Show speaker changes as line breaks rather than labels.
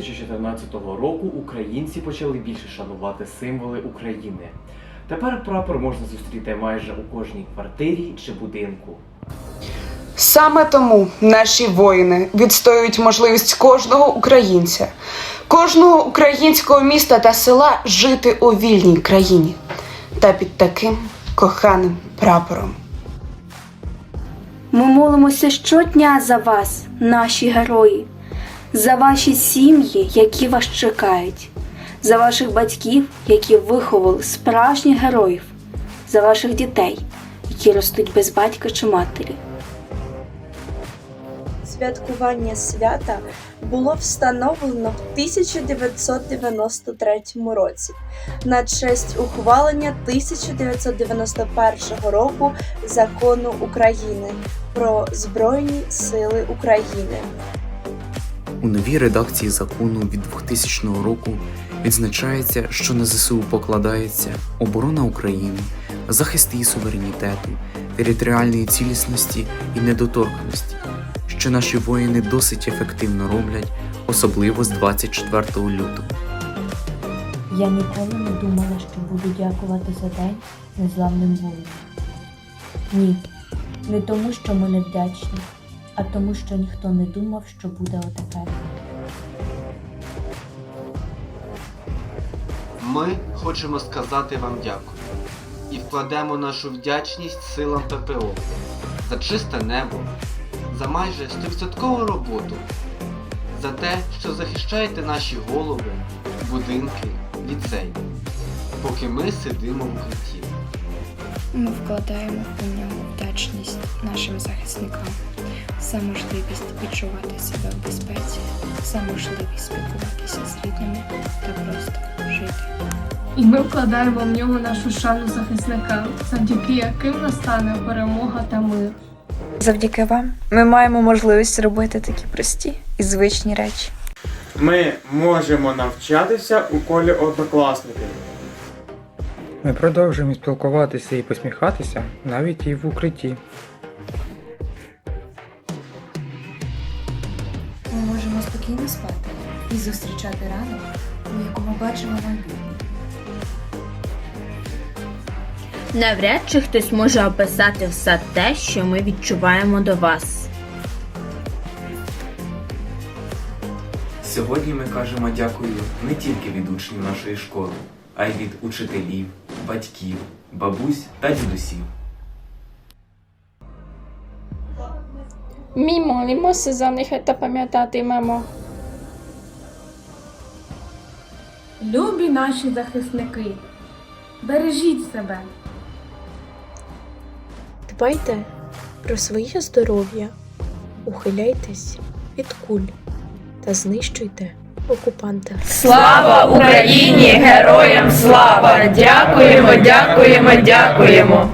2014 року українці почали більше шанувати символи України. Тепер прапор можна зустріти майже у кожній квартирі чи будинку.
Саме тому наші воїни відстоюють можливість кожного українця, кожного українського міста та села жити у вільній країні та під таким коханим прапором.
Ми молимося щодня за вас, наші герої, за ваші сім'ї, які вас чекають, за ваших батьків, які виховали справжніх героїв, за ваших дітей, які ростуть без батька чи матері.
Святкування свята було встановлено в 1993 році на честь ухвалення 1991 року закону України про Збройні Сили України.
У новій редакції закону від 2000 року відзначається, що на ЗСУ покладається оборона України, захист її суверенітету, територіальної цілісності і недоторканості, що наші воїни досить ефективно роблять, особливо з 24 лютого.
Я ніколи не думала, що буду дякувати за день незламним воїнам. Ні, не тому, що ми не вдячні, а тому, що ніхто не думав, що буде отепер.
Ми хочемо сказати вам дякую і вкладемо нашу вдячність силам ППО за чисте небо, за майже 100% роботу, за те, що захищаєте наші голови, будинки, ліцей, поки ми сидимо в укритті.
Ми вкладаємо у нього вдячність нашим захисникам за можливість відчувати себе в безпеці, за можливість спілкуватися з рідними та просто жити.
І ми вкладаємо в нього нашу шану захисникам, завдяки яким настане перемога та мир.
Завдяки вам ми маємо можливість робити такі прості і звичні речі.
Ми можемо навчатися у колі однокласників.
Ми продовжуємо спілкуватися і посміхатися навіть і в укритті.
Можемо спокійно спати і зустрічати ранок, у якому бачимо майбутнє.
Навряд чи хтось може описати все те, що ми відчуваємо до вас.
Сьогодні ми кажемо дякую не тільки від учнів нашої школи, а й від учителів, батьків, бабусь та дідусів.
Ми молимося за них та пам'ятатимемо. Любі наші захисники, бережіть себе.
Дбайте про своє здоров'я, ухиляйтесь від куль та знищуйте окупанта.
Слава Україні! Героям слава! Дякуємо, дякуємо, дякуємо!